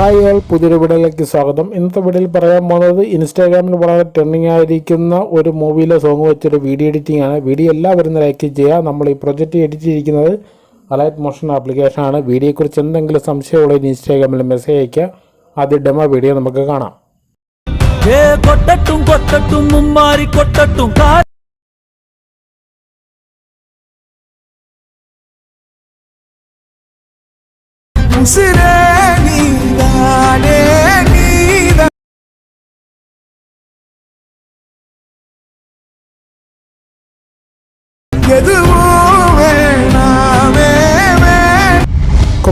Hi all പുതിയൊരു വീഡിയോയിലേക്ക് സ്വാഗതം. ഇന്നത്തെ വീഡിയോയിൽ പറയാൻ പോകുന്നത് ഇൻസ്റ്റാഗ്രാമിൽ വളരെ ട്രെൻഡിങ് ആയിരിക്കുന്ന ഒരു മൂവിയിലെ സോങ് വെച്ചൊരു വീഡിയോ എഡിറ്റിംഗ് ആണ്. വീഡിയോ എല്ലാവരും ലൈക്ക് ചെയ്യുക. നമ്മൾ ഈ പ്രൊജക്റ്റ് എഡിറ്റ് ചെയ്തിരിക്കുന്നത് അലൈറ്റ് മോഷൻ ആപ്ലിക്കേഷൻ ആണ്. വീഡിയോയെക്കുറിച്ച് എന്തെങ്കിലും സംശയമുള്ള ഇൻസ്റ്റാഗ്രാമിൽ മെസ്സേജ് അയക്കുക ആദ്യ ഡെമോ വീഡിയോ നമുക്ക് കാണാം. കൊട്ടട്ടും കൊട്ടട്ടും മുമ്മാരി കൊട്ടട്ടും.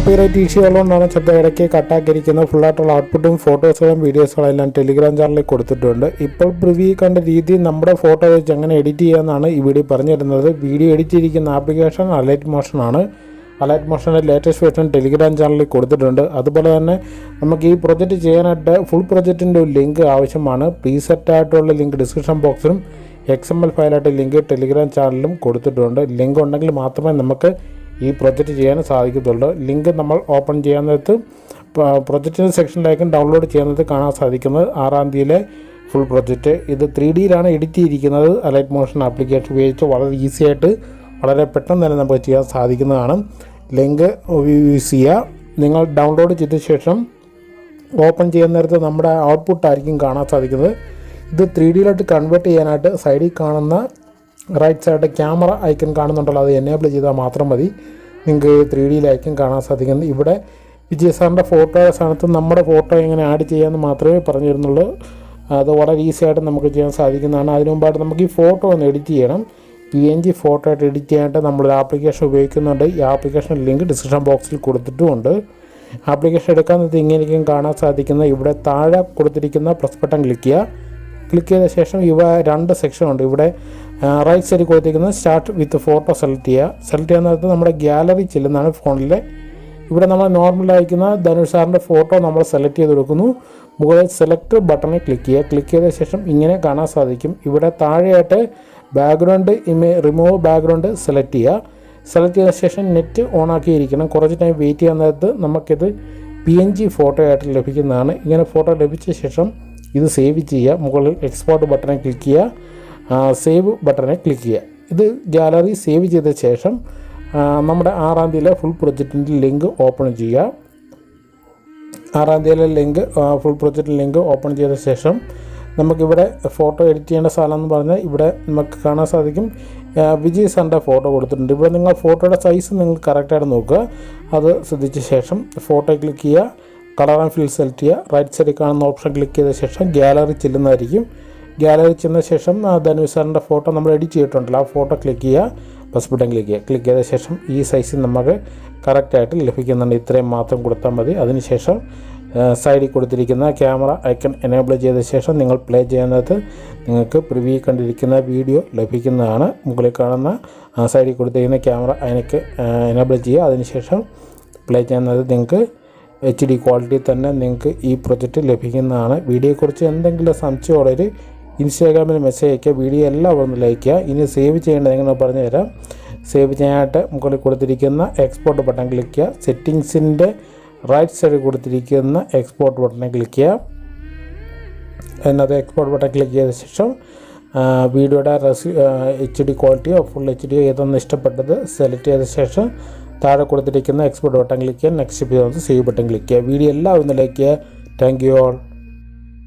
കോപ്പിറൈറ്റ് ഇഷ്യൂ ഉള്ളതുകൊണ്ടാണ് ചിലപ്പോൾ ഇടയ്ക്ക് കട്ടാക്കിയിരിക്കുന്നത്. ഫുള്ളായിട്ടുള്ള ഔട്ട്പുട്ടും ഫോട്ടോസുകളും വീഡിയോസുകളും എല്ലാം ടെലിഗ്രാം ചാനലിൽ കൊടുത്തിട്ടുണ്ട്. ഇപ്പോൾ പ്രിവ്യൂ കണ്ട രീതി നമ്മുടെ ഫോട്ടോ വെച്ച് എങ്ങനെ എഡിറ്റ് ചെയ്യാമെന്നാണ് ഈ വീഡിയോ പറഞ്ഞു തരുന്നത് വീഡിയോ എഡിറ്റ് ചെയ്തിരിക്കുന്ന ആപ്ലിക്കേഷൻ അലൈറ്റ് മോഷൻ ആണ്. അലൈറ്റ് മോഷന്റെ ലേറ്റസ്റ്റ് വേർഷൻ ടെലിഗ്രാം ചാനലിൽ കൊടുത്തിട്ടുണ്ട്. അതുപോലെ തന്നെ നമുക്ക് ഈ പ്രൊജക്റ്റ് ചെയ്യാനായിട്ട് ഫുൾ പ്രൊജക്റ്റിന്റെ ഒരു ലിങ്ക് ആവശ്യമാണ്. പ്രീസെറ്റ് ആയിട്ടുള്ള ലിങ്ക് ഡിസ്ക്രിപ്ഷൻ ബോക്സിലും എക്സ് എം എൽ ഫയലായിട്ട് ലിങ്ക് ടെലിഗ്രാം ചാനലിലും കൊടുത്തിട്ടുണ്ട്. ലിങ്ക് ഉണ്ടെങ്കിൽ മാത്രമേ നമുക്ക് ഈ പ്രൊജക്റ്റ് ചെയ്യാൻ സാധിക്കത്തുള്ളൂ. ലിങ്ക് നമ്മൾ ഓപ്പൺ ചെയ്യാൻ നേരത്ത് പ്രൊജക്റ്റിന്റെ സെക്ഷനിലേക്കും ഡൗൺലോഡ് ചെയ്യുന്നത് കാണാൻ സാധിക്കുന്നത് ആറാം തീയതിയിലെ ഫുൾ പ്രൊജക്റ്റ്. ഇത് ത്രീ ഡിയിലാണ് എഡിറ്റ് ചെയ്തിരിക്കുന്നത്. അലൈറ്റ് മോഷൻ ആപ്ലിക്കേഷൻ ഉപയോഗിച്ച് വളരെ ഈസി ആയിട്ട് വളരെ പെട്ടെന്ന് തന്നെ നമുക്ക് ചെയ്യാൻ സാധിക്കുന്നതാണ്. ലിങ്ക് യൂസ് ചെയ്യുക. നിങ്ങൾ ഡൗൺലോഡ് ചെയ്ത ശേഷം ഓപ്പൺ ചെയ്യുന്ന നേരത്ത് നമ്മുടെ ഔട്ട്പുട്ട് ആയിരിക്കും കാണാൻ സാധിക്കുന്നത്. ഇത് ത്രീ ഡിയിലോട്ട് കൺവേർട്ട് ചെയ്യാനായിട്ട് സൈഡിൽ കാണുന്ന റൈറ്റ് സൈഡ് ക്യാമറ ഐക്കൺ കാണുന്നുണ്ടല്ലോ അത് എനേബിൾ ചെയ്താൽ മാത്രം മതി. നിങ്ങൾക്ക് ത്രീ ഡിയിൽ ഐക്കൺ കാണാൻ സാധിക്കുന്നത് ഇവിടെ വിജയ സാറിന്റെ ഫോട്ടോ സ്ഥാനത്ത് നമ്മുടെ ഫോട്ടോ എങ്ങനെ ആഡ് ചെയ്യാമെന്ന് മാത്രമേ പറഞ്ഞു തരുന്നുള്ളൂ അത് വളരെ ഈസി ആയിട്ട് നമുക്ക് ചെയ്യാൻ സാധിക്കുന്നതാണ്. അതിനു മുമ്പായിട്ട് നമുക്ക് ഈ ഫോട്ടോ ഒന്ന് എഡിറ്റ് ചെയ്യണം. പി എൻ ജി ഫോട്ടോ ആയിട്ട് എഡിറ്റ് ചെയ്യാനായിട്ട് നമ്മളൊരു ആപ്ലിക്കേഷൻ ഉപയോഗിക്കുന്നുണ്ട്. ഈ ആപ്ലിക്കേഷൻ ലിങ്ക് ഡിസ്ക്രിപ്ഷൻ ബോക്സിൽ കൊടുത്തിട്ടുമുണ്ട്. ആപ്ലിക്കേഷൻ എടുക്കാൻ നേരത്ത് ഇങ്ങനെയൊക്കെയും കാണാൻ സാധിക്കുന്ന. ഇവിടെ താഴെ കൊടുത്തിരിക്കുന്ന പ്രസ് ബട്ടൺ ക്ലിക്ക് ചെയ്യുക. ക്ലിക്ക് ചെയ്ത ശേഷം ഇവ രണ്ട് സെക്ഷൻ ഉണ്ട്. ഇവിടെ റൈറ്റ് സൈഡിൽ കൊടുത്തിരിക്കുന്നത് സ്റ്റാർട്ട് വിത്ത് ഫോട്ടോ സെലക്ട് ചെയ്യുക. സെലക്ട് ചെയ്യുന്ന നേരത്ത് നമ്മുടെ ഗ്യാലറി ചെല്ലുന്നതാണ് ഫോണിലെ ഇവിടെ നമ്മൾ നോർമൽ അയക്കുന്ന ധനുഷ് സാറിന്റെ ഫോട്ടോ നമ്മൾ സെലക്ട് ചെയ്ത് കൊടുക്കുന്നു. മുകളിൽ സെലക്ട് ബട്ടണിൽ ക്ലിക്ക് ചെയ്യുക. ക്ലിക്ക് ചെയ്ത ശേഷം ഇങ്ങനെ കാണാൻ സാധിക്കും. ഇവിടെ താഴെയായിട്ട് background image remove background select ചെയ്യുക. സെലക്ട് ചെയ്ത ശേഷം നെറ്റ് ഓൺ ആക്കിയിരിക്കണം. കുറച്ച് ടൈം വെയിറ്റ് ചെയ്യാൻ നേരത്ത് നമുക്കിത് പി എൻ ജി ഫോട്ടോ ആയിട്ട് ലഭിക്കുന്നതാണ്. ഇങ്ങനെ ഫോട്ടോ ലഭിച്ച ശേഷം ഇത് സേവ് ചെയ്യുക. മുകളിൽ എക്സ്പോർട്ട് ബട്ടണിൽ ക്ലിക്ക് ചെയ്യുക. സേവ് ബട്ടണിൽ ക്ലിക്ക് ചെയ്യുക. ഇത് ഗാലറി സേവ് ചെയ്ത ശേഷം നമ്മുടെ ആറാം തീയതിയിലെ ഫുൾ പ്രൊജക്റ്റിന്റെ ലിങ്ക് ഓപ്പൺ ചെയ്യുക. ആറാം തീയതിയിലെ link full project link open ചെയ്ത ശേഷം നമുക്കിവിടെ ഫോട്ടോ എഡിറ്റ് ചെയ്യേണ്ട സ്ഥലം എന്ന് പറഞ്ഞാൽ ഇവിടെ നമുക്ക് കാണാൻ സാധിക്കും വിജയ് സാറിന്റെ ഫോട്ടോ കൊടുത്തിട്ടുണ്ട്. ഇവിടെ നിങ്ങൾ ഫോട്ടോയുടെ സൈസ് നിങ്ങൾ കറക്റ്റായിട്ട് നോക്കുക. അത് ശ്രദ്ധിച്ച ശേഷം ഫോട്ടോ ക്ലിക്ക് ചെയ്യുക. കളർ ആൻഡ് ഫിൽ സെലക്ട് ചെയ്യുക. റൈറ്റ് സൈഡിൽ കാണുന്ന ഓപ്ഷൻ ക്ലിക്ക് ചെയ്ത ശേഷം ഗാലറി ചെല്ലുന്നതായിരിക്കും. ഗാലറി ചെന്ന ശേഷം ധനുഷ് സാറിന്റെ ഫോട്ടോ നമ്മൾ എഡിറ്റ് ചെയ്തിട്ടുണ്ടല്ലോ. ആ ഫോട്ടോ ക്ലിക്ക് ചെയ്യുക പ്ലസ് ബട്ടൺ ക്ലിക്ക് ചെയ്യുക. ക്ലിക്ക് ചെയ്ത ശേഷം ഈ സൈസിൽ നമുക്ക് കറക്റ്റായിട്ട് ലഭിക്കുന്നുണ്ട്. ഇത്രയും മാത്രം കൊടുത്താൽ മതി. അതിനുശേഷം സൈഡിൽ കൊടുത്തിരിക്കുന്ന ക്യാമറ ഐക്കൺ എനേബിൾ ചെയ്ത ശേഷം നിങ്ങൾ പ്ലേ ചെയ്യുന്നത് നിങ്ങൾക്ക് പ്രിവ്യൂ കണ്ടിരിക്കുന്ന വീഡിയോ ലഭിക്കുന്നതാണ്. മുകളിൽ കാണുന്ന സൈഡിൽ കൊടുത്തിരിക്കുന്ന ക്യാമറ അതിനൊക്കെ എനേബിൾ ചെയ്യുക. അതിനുശേഷം പ്ലേ ചെയ്യുന്നത് നിങ്ങൾക്ക് എച്ച് ഡി ക്വാളിറ്റി തന്നെ നിങ്ങൾക്ക് ഈ പ്രൊജക്റ്റ് ലഭിക്കുന്നതാണ്. വീഡിയോയെക്കുറിച്ച് എന്തെങ്കിലും സംശയമുള്ളവർ ഇൻസ്റ്റാഗ്രാമിൽ മെസ്സേജ് അയക്കുക വീഡിയോ എല്ലാം ഒന്ന് ലൈക്ക് ചെയ്യുക. ഇനി സേവ് ചെയ്യേണ്ടത് എങ്ങനെ പറഞ്ഞു തരാം. സേവ് ചെയ്യാനായിട്ട് മുകളിൽ കൊടുത്തിരിക്കുന്ന എക്സ്പോർട്ട് ബട്ടൺ ക്ലിക്ക് ചെയ്യുക. സെറ്റിങ്സിന്റെ റൈറ്റ് സൈഡിൽ കൊടുത്തിരിക്കുന്ന എക്സ്പോർട്ട് ബട്ടണിൽ ക്ലിക്ക് ചെയ്യുക. അതിനകത്ത് എക്സ്പോർട്ട് ബട്ടൺ ക്ലിക്ക് ചെയ്ത ശേഷം വീഡിയോയുടെ റെസ് എച്ച് ഡി ക്വാളിറ്റിയോ ഫുൾ എച്ച് ഡിയോ ഏതൊന്നും ഇഷ്ടപ്പെട്ടത് സെലക്ട് ചെയ്ത ശേഷം താഴെ കൊടുത്തിരിക്കുന്ന എക്സ്പോർട്ട് ബട്ടൺ ക്ലിക്ക് ചെയ്യുക. നെക്സ്റ്റ് സേവ് ബട്ടൺ ക്ലിക്ക് ചെയ്യുക. വീഡിയോ എല്ലാം ഒന്ന് ലൈക്ക് ചെയ്യുക. Thank you all